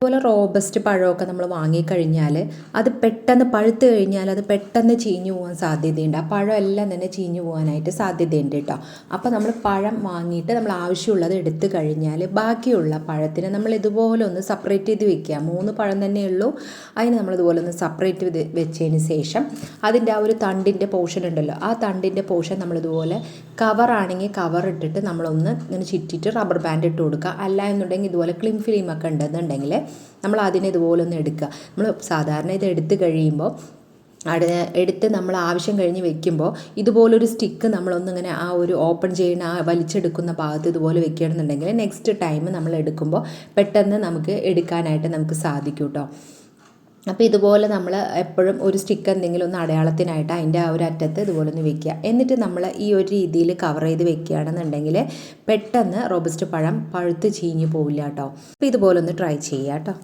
അതുപോലെ റോബസ്റ്റ് പഴമൊക്കെ നമ്മൾ വാങ്ങിക്കഴിഞ്ഞാൽ അത് പെട്ടെന്ന് പഴുത്ത് കഴിഞ്ഞാൽ അത് പെട്ടെന്ന് ചീഞ്ഞു പോകാൻ സാധ്യതയുണ്ട്. ആ പഴമെല്ലാം തന്നെ ചീഞ്ഞു പോകാനായിട്ട് സാധ്യതയുണ്ട് കേട്ടോ. അപ്പോൾ നമ്മൾ പഴം വാങ്ങിയിട്ട് നമ്മൾ ആവശ്യമുള്ളത് എടുത്തു കഴിഞ്ഞാൽ ബാക്കിയുള്ള പഴത്തിനെ നമ്മൾ ഇതുപോലെ ഒന്ന് സെപ്പറേറ്റ് ചെയ്ത് വെക്കുക. മൂന്ന് പഴം തന്നെയുള്ളൂ അതിന് നമ്മൾ ഇതുപോലെ ഒന്ന് സെപ്പറേറ്റ് ചെയ്ത് വെച്ചതിന് ശേഷം അതിന്റെ ആ ഒരു തണ്ടിന്റെ പോർഷൻ ഉണ്ടല്ലോ ആ തണ്ടിന്റെ പോർഷൻ നമ്മളിതുപോലെ കവറാണെങ്കിൽ കവർ ഇട്ടിട്ട് നമ്മളൊന്ന് ഇങ്ങനെ ചുറ്റിയിട്ട് റബ്ബർ ബാൻഡ് ഇട്ട് കൊടുക്കുക. അല്ല എന്നുണ്ടെങ്കിൽ ഇതുപോലെ ക്ലിം ഫിലിമൊക്കെ ഉണ്ടെന്നുണ്ടെങ്കിൽ നമ്മൾ അതിനെ ഇതുപോലെ ഒന്ന് എടുക്കുക. നമ്മൾ സാധാരണ ഇത് എടുത്തു കഴിയുമ്പോൾ അവിടെ എടുത്ത് നമ്മൾ ആവശ്യം കഴിഞ്ഞ് വെക്കുമ്പോൾ ഇതുപോലൊരു സ്റ്റിക്ക് നമ്മളൊന്നിങ്ങനെ ആ ഒരു ഓപ്പൺ ചെയ്യുന്ന ആ വലിച്ചെടുക്കുന്ന ഭാഗത്ത് ഇതുപോലെ വെക്കുകയാണെന്നുണ്ടെങ്കിൽ നെക്സ്റ്റ് ടൈം നമ്മൾ എടുക്കുമ്പോൾ പെട്ടെന്ന് നമുക്ക് എടുക്കാനായിട്ട് നമുക്ക് സാധിക്കും കേട്ടോ. അപ്പോൾ ഇതുപോലെ നമ്മൾ എപ്പോഴും ഒരു സ്റ്റിക്ക് എന്തെങ്കിലും ഒന്ന് അടയാളത്തിനായിട്ട് അതിന്റെ ആ ഒരു അറ്റത്ത് ഇതുപോലെ ഒന്ന് വെക്കുക. എന്നിട്ട് നമ്മൾ ഈ ഒരു രീതിയിൽ കവർ ചെയ്ത് വെക്കുകയാണെന്നുണ്ടെങ്കിൽ പെട്ടെന്ന് റോബസ്റ്റ് പഴം പഴുത്ത് ചീഞ്ഞു പോവില്ല കേട്ടോ അപ്പോൾ ഇതുപോലെ ഒന്ന് ട്രൈ ചെയ്യുക കേട്ടോ